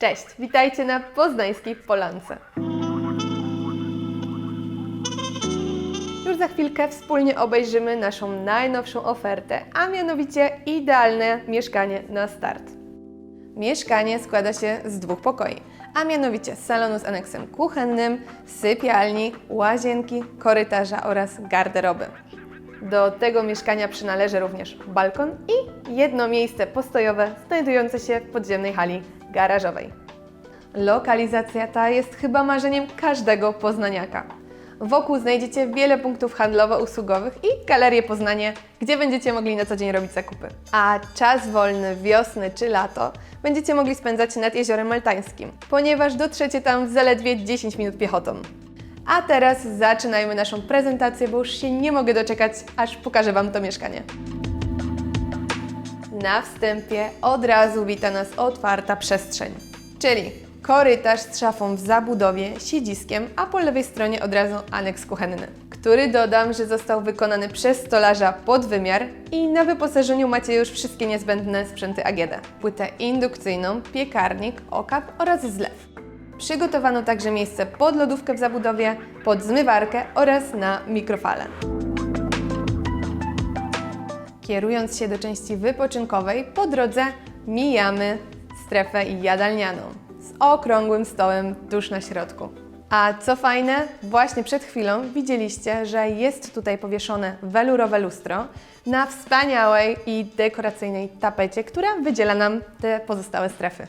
Cześć, witajcie na poznańskiej Polance. Już za chwilkę wspólnie obejrzymy naszą najnowszą ofertę, a mianowicie idealne mieszkanie na start. Mieszkanie składa się z dwóch pokoi, a mianowicie salonu z aneksem kuchennym, sypialni, łazienki, korytarza oraz garderoby. Do tego mieszkania przynależy również balkon i jedno miejsce postojowe znajdujące się w podziemnej hali garażowej. Lokalizacja ta jest chyba marzeniem każdego poznaniaka. Wokół znajdziecie wiele punktów handlowo-usługowych i galerię Poznanie, gdzie będziecie mogli na co dzień robić zakupy. A czas wolny wiosny czy lato będziecie mogli spędzać nad Jeziorem Maltańskim, ponieważ dotrzecie tam w zaledwie 10 minut piechotą. A teraz zaczynajmy naszą prezentację, bo już się nie mogę doczekać, aż pokażę Wam to mieszkanie. Na wstępie od razu wita nas otwarta przestrzeń, czyli korytarz z szafą w zabudowie, siedziskiem, a po lewej stronie od razu aneks kuchenny, który dodam, że został wykonany przez stolarza pod wymiar i na wyposażeniu macie już wszystkie niezbędne sprzęty AGD. Płytę indukcyjną, piekarnik, okap oraz zlew. Przygotowano także miejsce pod lodówkę w zabudowie, pod zmywarkę oraz na mikrofalę. Kierując się do części wypoczynkowej, po drodze mijamy strefę jadalnianą z okrągłym stołem tuż na środku. A co fajne, właśnie przed chwilą widzieliście, że jest tutaj powieszone welurowe lustro na wspaniałej i dekoracyjnej tapecie, która wydziela nam te pozostałe strefy.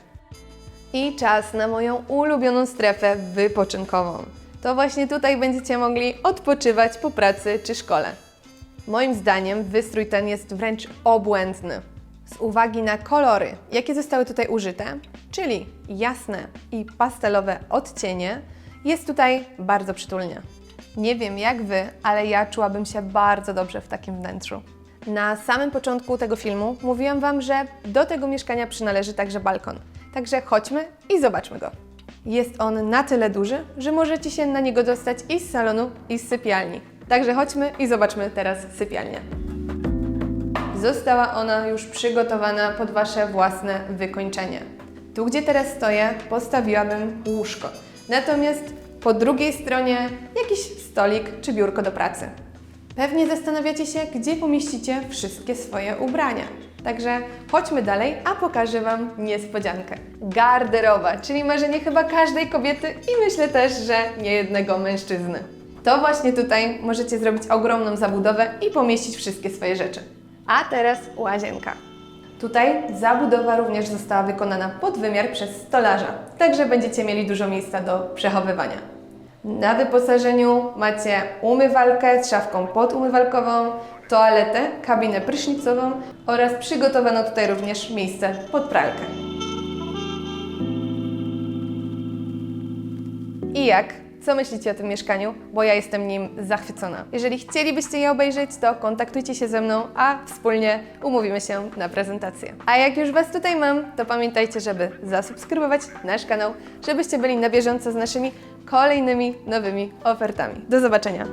I czas na moją ulubioną strefę wypoczynkową. To właśnie tutaj będziecie mogli odpoczywać po pracy czy szkole. Moim zdaniem wystrój ten jest wręcz obłędny. Z uwagi na kolory, jakie zostały tutaj użyte, czyli jasne i pastelowe odcienie, jest tutaj bardzo przytulnie. Nie wiem jak Wy, ale ja czułabym się bardzo dobrze w takim wnętrzu. Na samym początku tego filmu mówiłam Wam, że do tego mieszkania przynależy także balkon. Także chodźmy i zobaczmy go. Jest on na tyle duży, że możecie się na niego dostać i z salonu, i z sypialni. Także chodźmy i zobaczmy teraz sypialnię. Została ona już przygotowana pod Wasze własne wykończenie. Tu, gdzie teraz stoję, postawiłabym łóżko. Natomiast po drugiej stronie jakiś stolik czy biurko do pracy. Pewnie zastanawiacie się, gdzie pomieścicie wszystkie swoje ubrania. Także chodźmy dalej, a pokażę Wam niespodziankę. Garderoba, czyli marzenie chyba każdej kobiety i myślę też, że nie jednego mężczyzny. To właśnie tutaj możecie zrobić ogromną zabudowę i pomieścić wszystkie swoje rzeczy. A teraz łazienka. Tutaj zabudowa również została wykonana pod wymiar przez stolarza, także będziecie mieli dużo miejsca do przechowywania. Na wyposażeniu macie umywalkę z szafką podumywalkową, toaletę, kabinę prysznicową oraz przygotowano tutaj również miejsce pod pralkę. I jak? Co myślicie o tym mieszkaniu? Bo ja jestem nim zachwycona. Jeżeli chcielibyście je obejrzeć, to kontaktujcie się ze mną, a wspólnie umówimy się na prezentację. A jak już Was tutaj mam, to pamiętajcie, żeby zasubskrybować nasz kanał, żebyście byli na bieżąco z naszymi kolejnymi nowymi ofertami. Do zobaczenia!